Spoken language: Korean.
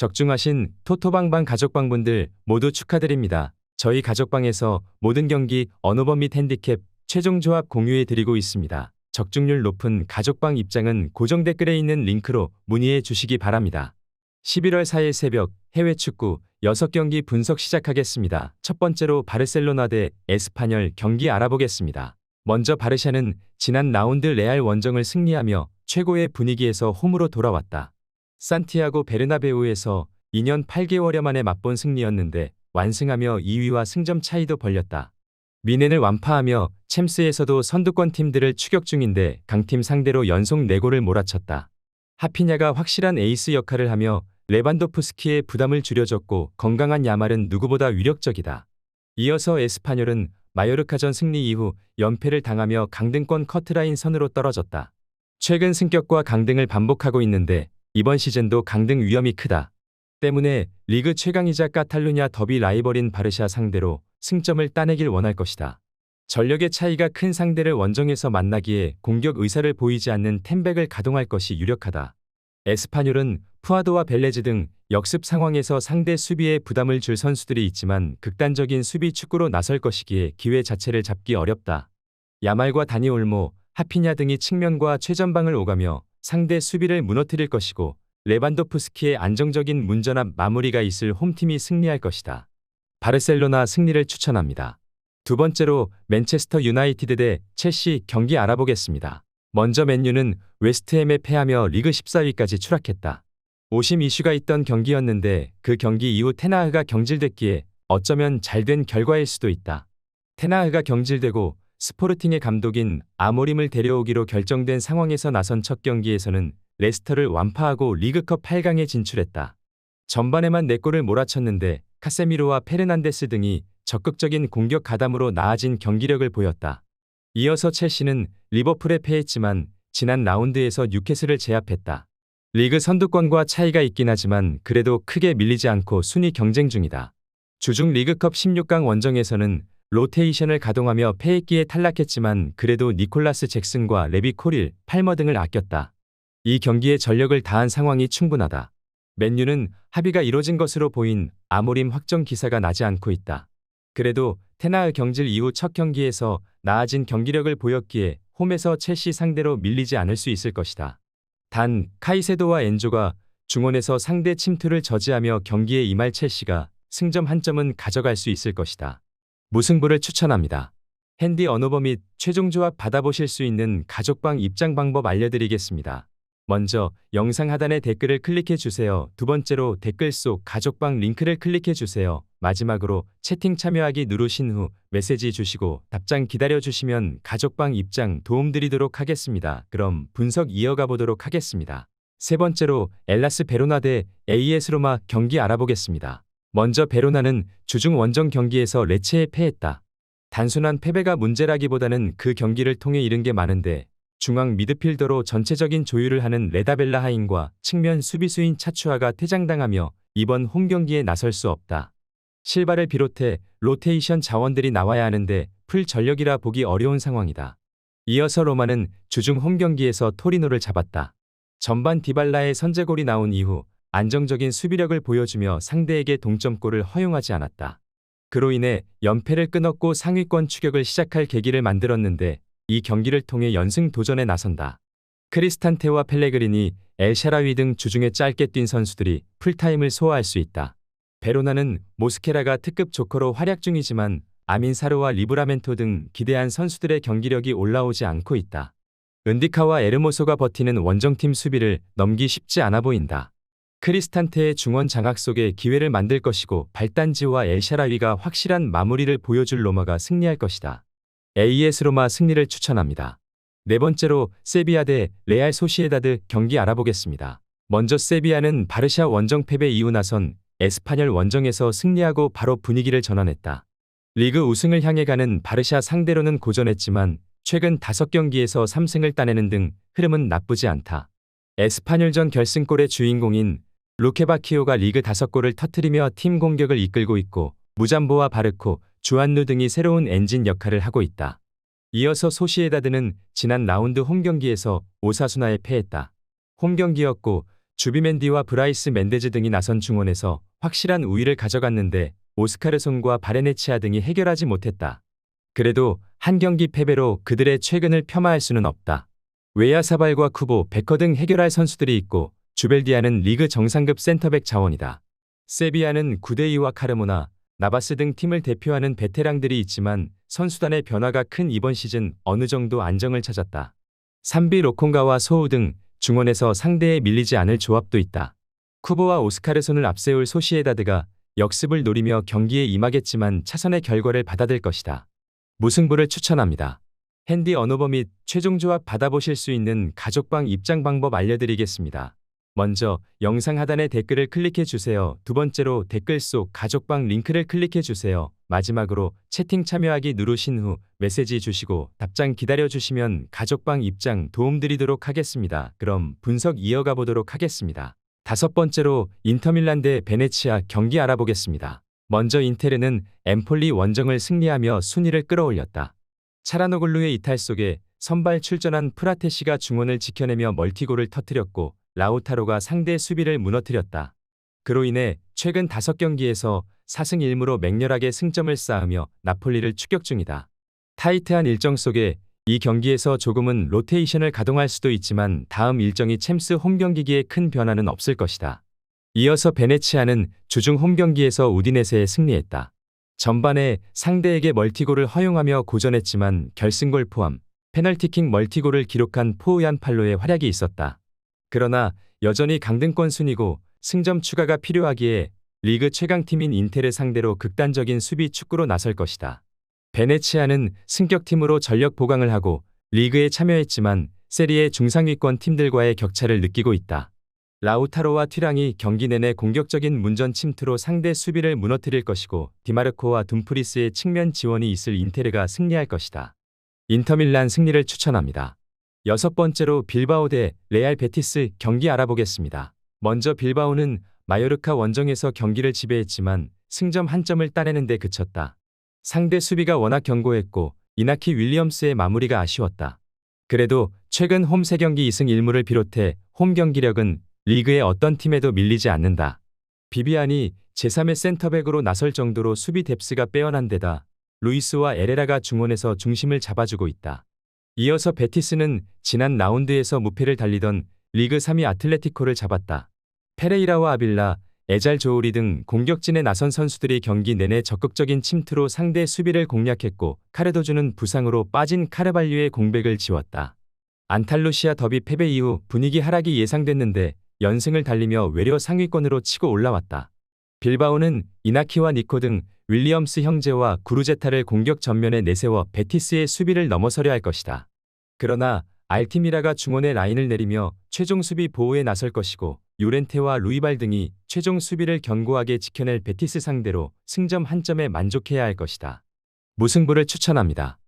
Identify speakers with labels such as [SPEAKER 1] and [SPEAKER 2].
[SPEAKER 1] 적중하신 토토방방 가족방분들 모두 축하드립니다. 저희 가족방에서 모든 경기 언어범 및 핸디캡 최종 조합 공유해 드리고 있습니다. 적중률 높은 가족방 입장은 고정 댓글에 있는 링크로 문의해 주시기 바랍니다. 11월 4일 새벽 해외 축구 6경기 분석 시작하겠습니다. 첫 번째로 바르셀로나 대 에스파뇰 경기 알아보겠습니다. 먼저 바르샤는 지난 라운드 레알 원정을 승리하며 최고의 분위기에서 홈으로 돌아왔다. 산티아고 베르나베우에서 2년 8개월여 만에 맛본 승리였는데 완승하며 2위와 승점 차이도 벌렸다. 미넨을 완파하며 챔스에서도 선두권 팀들을 추격 중인데 강팀 상대로 연속 4골을 몰아쳤다. 하피냐가 확실한 에이스 역할을 하며 레반도프스키의 부담을 줄여줬고 건강한 야말은 누구보다 위력적이다. 이어서 에스파뇰은 마요르카전 승리 이후 연패를 당하며 강등권 커트라인 선으로 떨어졌다. 최근 승격과 강등을 반복하고 있는데 이번 시즌도 강등 위험이 크다. 때문에 리그 최강이자 까탈루냐 더비 라이벌인 바르샤 상대로 승점을 따내길 원할 것이다. 전력의 차이가 큰 상대를 원정에서 만나기에 공격 의사를 보이지 않는 템백을 가동할 것이 유력하다. 에스파뇰은 푸아도와 벨레즈 등 역습 상황에서 상대 수비에 부담을 줄 선수들이 있지만 극단적인 수비 축구로 나설 것이기에 기회 자체를 잡기 어렵다. 야말과 다니 올모, 하피냐 등이 측면과 최전방을 오가며 상대 수비를 무너뜨릴 것이고 레반도프스키의 안정적인 문전압 마무리가 있을 홈팀이 승리할 것이다. 바르셀로나 승리를 추천합니다. 두 번째로 맨체스터 유나이티드 대 첼시 경기 알아보겠습니다. 먼저 맨유는 웨스트햄에 패하며 리그 14위까지 추락했다. 오심 이슈가 있던 경기였는데 그 경기 이후 테나흐가 경질됐기에 어쩌면 잘 된 결과일 수도 있다. 테나흐가 경질되고 스포르팅의 감독인 아모림을 데려오기로 결정된 상황에서 나선 첫 경기에서는 레스터를 완파하고 리그컵 8강에 진출했다. 전반에만 4골을 몰아쳤는데 카세미로와 페르난데스 등이 적극적인 공격 가담으로 나아진 경기력을 보였다. 이어서 첼시는 리버풀에 패했지만 지난 라운드에서 뉴캐슬을 제압했다. 리그 선두권과 차이가 있긴 하지만 그래도 크게 밀리지 않고 순위 경쟁 중이다. 주중 리그컵 16강 원정에서는 로테이션을 가동하며 패했기에 탈락했지만 그래도 니콜라스 잭슨과 레비 코릴, 팔머 등을 아꼈다. 이 경기에 전력을 다한 상황이 충분하다. 맨유는 합의가 이뤄진 것으로 보인 아모림 확정 기사가 나지 않고 있다. 그래도 테나의 경질 이후 첫 경기에서 나아진 경기력을 보였기에 홈에서 첼시 상대로 밀리지 않을 수 있을 것이다. 단 카이세도와 엔조가 중원에서 상대 침투를 저지하며 경기에 임할 첼시가 승점 한 점은 가져갈 수 있을 것이다. 무승부를 추천합니다. 핸디 언어버 및 최종 조합 받아보실 수 있는 가족방 입장 방법 알려드리겠습니다. 먼저 영상 하단에 댓글을 클릭해 주세요. 두 번째로 댓글 속 가족방 링크를 클릭해 주세요. 마지막으로 채팅 참여하기 누르신 후 메시지 주시고 답장 기다려 주시면 가족방 입장 도움드리도록 하겠습니다. 그럼 분석 이어가 보도록 하겠습니다. 세 번째로 엘라스 베로나 대 AS 로마 경기 알아보겠습니다. 먼저 베로나는 주중 원정 경기에서 레체에 패했다. 단순한 패배가 문제라기보다는 그 경기를 통해 잃은 게 많은데 중앙 미드필더로 전체적인 조율을 하는 레다벨라 하인과 측면 수비수인 차추아가 퇴장당하며 이번 홈 경기에 나설 수 없다. 실바를 비롯해 로테이션 자원들이 나와야 하는데 풀 전력이라 보기 어려운 상황이다. 이어서 로마는 주중 홈 경기에서 토리노를 잡았다. 전반 디발라의 선제골이 나온 이후 안정적인 수비력을 보여주며 상대에게 동점골을 허용하지 않았다. 그로 인해 연패를 끊었고 상위권 추격을 시작할 계기를 만들었는데 이 경기를 통해 연승 도전에 나선다. 크리스탄테와 펠레그리니, 엘샤라위 등 주중에 짧게 뛴 선수들이 풀타임을 소화할 수 있다. 베로나는 모스케라가 특급 조커로 활약 중이지만 아민사르와 리브라멘토 등 기대한 선수들의 경기력이 올라오지 않고 있다. 은디카와 에르모소가 버티는 원정팀 수비를 넘기 쉽지 않아 보인다. 크리스탄테의 중원 장악 속에 기회를 만들 것이고 발단지와 엘샤라위가 확실한 마무리를 보여줄 로마가 승리할 것이다. AS 로마 승리를 추천합니다. 네 번째로 세비야 대 레알 소시에다드 경기 알아보겠습니다. 먼저 세비야는 바르샤 원정 패배 이후 나선 에스파뇰 원정에서 승리하고 바로 분위기를 전환했다. 리그 우승을 향해 가는 바르샤 상대로는 고전했지만 최근 5경기에서 3승을 따내는 등 흐름은 나쁘지 않다. 에스파뇰전 결승골의 주인공인 루케바키오가 리그 5골을 터트리며 팀 공격을 이끌고 있고 무잠보와 바르코, 주안누 등이 새로운 엔진 역할을 하고 있다. 이어서 소시에다드는 지난 라운드 홈경기에서 오사수나에 패했다. 홈경기였고 주비맨디와 브라이스 멘데즈 등이 나선 중원에서 확실한 우위를 가져갔는데 오스카르손과 바레네치아 등이 해결하지 못했다. 그래도 한 경기 패배로 그들의 최근을 폄하할 수는 없다. 웨야사발과 쿠보, 베커 등 해결할 선수들이 있고 주벨디아는 리그 정상급 센터백 자원이다. 세비야는 구데이와 카르모나, 나바스 등 팀을 대표하는 베테랑들이 있지만 선수단의 변화가 큰 이번 시즌 어느 정도 안정을 찾았다. 삼비 로콩가와 소우 등 중원에서 상대에 밀리지 않을 조합도 있다. 쿠보와 오스카르손을 앞세울 소시에다드가 역습을 노리며 경기에 임하겠지만 차선의 결과를 받아들 것이다. 무승부를 추천합니다. 핸디 언어버 및 최종 조합 받아보실 수 있는 가족방 입장 방법 알려드리겠습니다. 먼저 영상 하단에 댓글을 클릭해 주세요. 두 번째로 댓글 속 가족방 링크를 클릭해 주세요. 마지막으로 채팅 참여하기 누르신 후 메시지 주시고 답장 기다려 주시면 가족방 입장 도움드리도록 하겠습니다. 그럼 분석 이어가 보도록 하겠습니다. 다섯 번째로 인터밀란 대 베네치아 경기 알아보겠습니다. 먼저 인테르는 엠폴리 원정을 승리하며 순위를 끌어올렸다. 차라노글루의 이탈 속에 선발 출전한 프라테시가 중원을 지켜내며 멀티골을 터뜨렸고 라우타로가 상대 수비를 무너뜨렸다. 그로 인해 최근 5경기에서 4승 1무로 맹렬하게 승점을 쌓으며 나폴리를 추격 중이다. 타이트한 일정 속에 이 경기에서 조금은 로테이션을 가동할 수도 있지만 다음 일정이 챔스 홈경기기에 큰 변화는 없을 것이다. 이어서 베네치아는 주중 홈경기에서 우디네세에 승리했다. 전반에 상대에게 멀티골을 허용하며 고전했지만 결승골 포함 페널티킥 멀티골을 기록한 포우얀 팔로의 활약이 있었다. 그러나 여전히 강등권 순위고 승점 추가가 필요하기에 리그 최강팀인 인텔을 상대로 극단적인 수비 축구로 나설 것이다. 베네치아는 승격팀으로 전력 보강을 하고 리그에 참여했지만 세리의 중상위권 팀들과의 격차를 느끼고 있다. 라우타로와 튀랑이 경기 내내 공격적인 문전 침투로 상대 수비를 무너뜨릴 것이고 디마르코와 둠프리스의 측면 지원이 있을 인테르가 승리할 것이다. 인터밀란 승리를 추천합니다. 여섯 번째로 빌바오 대 레알 베티스 경기 알아보겠습니다. 먼저 빌바오는 마요르카 원정에서 경기를 지배했지만 승점 한 점을 따내는 데 그쳤다. 상대 수비가 워낙 견고했고 이나키 윌리엄스의 마무리가 아쉬웠다. 그래도 최근 홈 3경기 2승 1무를 비롯해 홈 경기력은 리그의 어떤 팀에도 밀리지 않는다. 비비안이 제3의 센터백으로 나설 정도로 수비 뎁스가 빼어난 데다 루이스와 에레라가 중원에서 중심을 잡아주고 있다. 이어서 베티스는 지난 라운드에서 무패를 달리던 리그 3위 아틀레티코를 잡았다. 페레이라와 아빌라, 에잘 조우리 등 공격진에 나선 선수들이 경기 내내 적극적인 침투로 상대 수비를 공략했고 카르도주는 부상으로 빠진 카르발류의 공백을 지웠다. 안탈루시아 더비 패배 이후 분위기 하락이 예상됐는데 연승을 달리며 외려 상위권으로 치고 올라왔다. 빌바오는 이나키와 니코 등 윌리엄스 형제와 구루제타를 공격 전면에 내세워 베티스의 수비를 넘어서려 할 것이다. 그러나 알티미라가 중원의 라인을 내리며 최종 수비 보호에 나설 것이고 요렌테와 루이발 등이 최종 수비를 견고하게 지켜낼 베티스 상대로 승점 한 점에 만족해야 할 것이다. 무승부를 추천합니다.